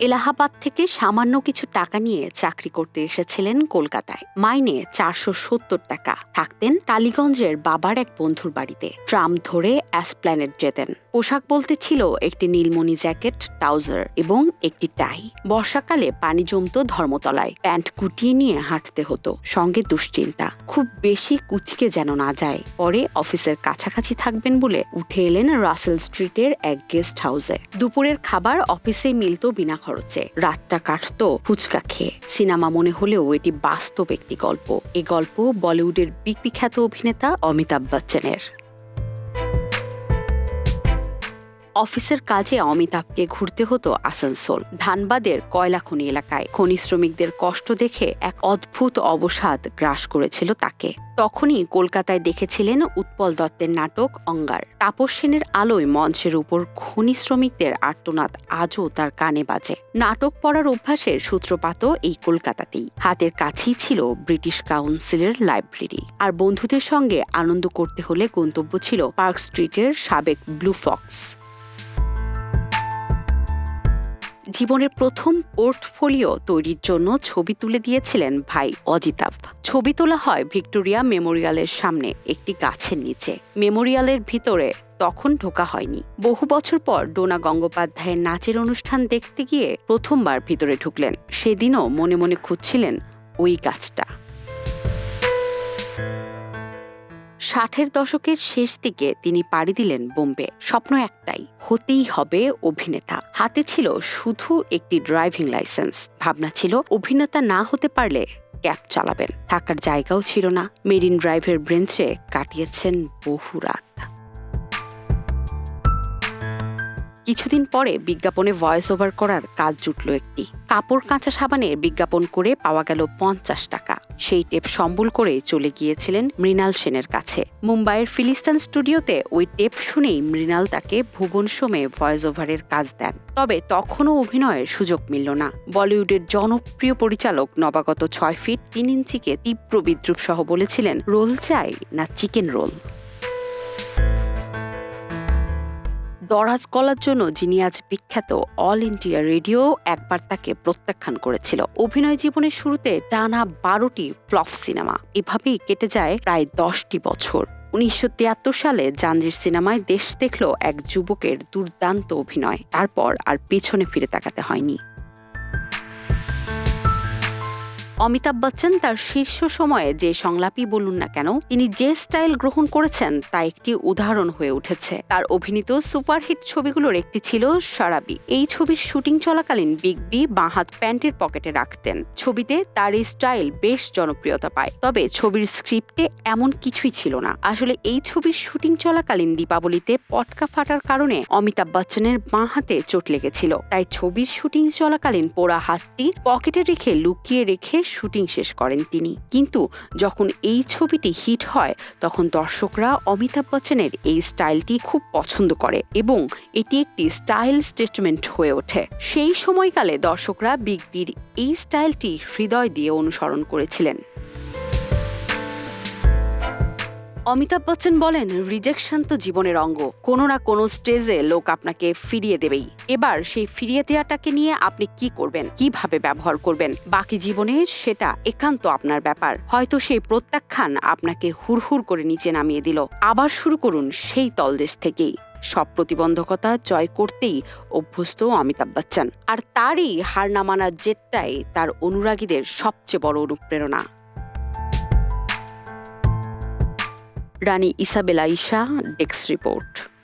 এলাহাবাদ থেকে সামান্য কিছু টাকা নিয়ে চাকরি করতে এসেছিলেন কলকাতায়। মাইনে চারশো সত্তর টাকা। থাকতেন টালিগঞ্জের বাবার এক বন্ধুর বাড়িতে। ট্রাম ধরে অ্যাসপ্ল্যানেট যেতেন। পোশাক বলতে ছিল একটি নীলমণি জ্যাকেট, ট্রাউজার এবং একটি টাই। বর্ষাকালে পানি জমতো ধর্মতলায়। প্যান্ট গুটিয়ে নিয়ে হাঁটতে হতো। সঙ্গে দুশ্চিন্তা। খুব বেশি কুচকে যেন না যায়। পরে অফিসের কাছাকাছি থাকবেন বলে উঠে এলেন রাসেল স্ট্রিটের এক গেস্ট হাউসে। দুপুরের খাবার অফিসে মিলত বিনা খরচে। রাতটা কাটত ফুচকা খেয়ে। সিনেমা মনে হলেও এটি বাস্তব একটি গল্প। এ গল্প বলিউডের বিখ্যাত অভিনেতা অমিতাভ বচ্চনের। অফিসের কাজে অমিতাভকে ঘুরতে হতো আসানসোল, ধানবাদের কয়লা খনি এলাকায়। খনি শ্রমিকদের কষ্ট দেখে এক অদ্ভুত অবসাদ গ্রাস করেছিল তাকে। তখনই কলকাতায় দেখেছিলেন উৎপল দত্তের নাটক অঙ্গার। তাপস সেনের আলোয় মঞ্চের উপর খনি শ্রমিকদের আর্তনাদ আজও তার কানে বাজে। নাটক পড়ার অভ্যাসের সূত্রপাত এই কলকাতাতেই। হাতের কাছেই ছিল ব্রিটিশ কাউন্সিলের লাইব্রেরি। আর বন্ধুদের সঙ্গে আনন্দ করতে হলে গন্তব্য ছিল পার্ক স্ট্রিটের সাবেক ব্লু ফক্স। জীবনের প্রথম পোর্টফোলিও তৈরির জন্য ছবি তুলে দিয়েছিলেন ভাই অজিতাভ। ছবি তোলা হয় ভিক্টোরিয়া মেমোরিয়ালের সামনে, একটি গাছের নিচে। মেমোরিয়ালের ভিতরে তখন ঢোকা হয়নি। বহু বছর পর ডোনা গঙ্গোপাধ্যায়ের নাচের অনুষ্ঠান দেখতে গিয়ে প্রথমবার ভিতরে ঢুকলেন। সেদিনও মনে মনে খুঁজছিলেন ওই গাছটা। ষাটের দশকের শেষ দিকে তিনি পাড়ি দিলেন বোম্বে। স্বপ্ন একটাই, হতেই হবে অভিনেতা। হাতে ছিল শুধু একটি ড্রাইভিং লাইসেন্স। ভাবনা ছিল অভিনেতা না হতে পারলে ক্যাব চালাবেন। থাকার জায়গাও ছিল না। মেরিন ড্রাইভের ব্রেঞ্চে কাটিয়েছেন বহু রাত। কিছুদিন পরে বিজ্ঞাপনে ভয়েস ওভার করার কাজ জুটল একটি। কাপড় কাঁচা সাবানের বিজ্ঞাপন করে পাওয়া গেল পঞ্চাশ টাকা। সেই টেপ সম্বল করে চলে গিয়েছিলেন মৃণাল সেনের কাছে। মুম্বাইয়ের ফিলিস্তান স্টুডিওতে ওই টেপ শুনেই মৃণাল তাকে ভুবন সোমে ভয়েস ওভারের কাজ দেন। তবে তখনও অভিনয়ের সুযোগ মিলল না। বলিউডের জনপ্রিয় পরিচালক নবাগত ছয় ফিট তিন ইঞ্চিকে তীব্র বিদ্রুপ সহ বলেছিলেন, রোল চাই না চিকেন রোল। দরাজ কলার জন্য যিনি আজ বিখ্যাত অল ইন্ডিয়া রেডিও একবার তাকে প্রত্যাখ্যান করেছিল। অভিনয় জীবনের শুরুতে টানা বারোটি ফ্লপ সিনেমা। এভাবেই কেটে যায় প্রায় দশটি বছর। উনিশশো তিয়াত্তর সালে জাঞ্জির সিনেমায় দেশ দেখল এক যুবকের দুর্দান্ত অভিনয়। তারপর আর পেছনে ফিরে তাকাতে হয়নি। অমিতাভ বচ্চন তার শীর্ষ সময়ে যে সংলাপই বলুন না কেন, তিনি যে স্টাইল গ্রহণ করেছেন তা একটি উদাহরণ হয়ে উঠেছে। তার অভিনীত সুপারহিট ছবিগুলোর একটি ছিল সারাবি। এই ছবির শুটিং চলাকালীন বিগ বি বাঁহাত প্যান্টের পকেটে রাখতেন। ছবিতে তার এই স্টাইল বেশ জনপ্রিয়তা পায়। তবে ছবির স্ক্রিপ্টে এমন কিছুই ছিল না। আসলে এই ছবির শুটিং চলাকালীন দীপাবলিতে পটকা ফাটার কারণে অমিতাভ বচ্চনের বাঁ হাতে চোট লেগেছিল। তাই ছবির শুটিং চলাকালীন পোড়া হাতটি পকেটে রেখে লুকিয়ে রেখে শুটিং শেষ করেন তিনি। কিন্তু যখন এই ছবিটি হিট হয়, তখন দর্শকরা অমিতাভ বচ্চনের এই স্টাইলটি খুব পছন্দ করে এবং এটি একটি স্টাইল স্টেটমেন্ট হয়ে ওঠে। সেই সময়কালে দর্শকরা বিগ বির এই স্টাইলটি হৃদয় দিয়ে অনুসরণ করেছিলেন। অমিতাভ বচ্চন বলেন রিজেকশন তো জীবনের অঙ্গ। কোনো না কোনো স্টেজে লোক আপনাকে ফিরিয়ে দেবেই। এবার সেই ফিরিয়ে দেওয়াটাকে নিয়ে আপনি কি করবেন? কীভাবে ব্যবহার করবেন? বাকি জীবনে সেটা একান্ত আপনার ব্যাপার। হয়তো সেই প্রত্যাখ্যান আপনাকে হুড়হুড় করে নিচে নামিয়ে দিল। আবার শুরু করুন সেই তলদেশ থেকেই। সব প্রতিবন্ধকতা জয় করতেই অভ্যস্ত অমিতাভ বচ্চন। আর তারই হার না মানার জেটটাই তার অনুরাগীদের সবচেয়ে বড় অনুপ্রেরণা। রানী ইসাবেলা ইশা ডেক্স রিপোর্ট।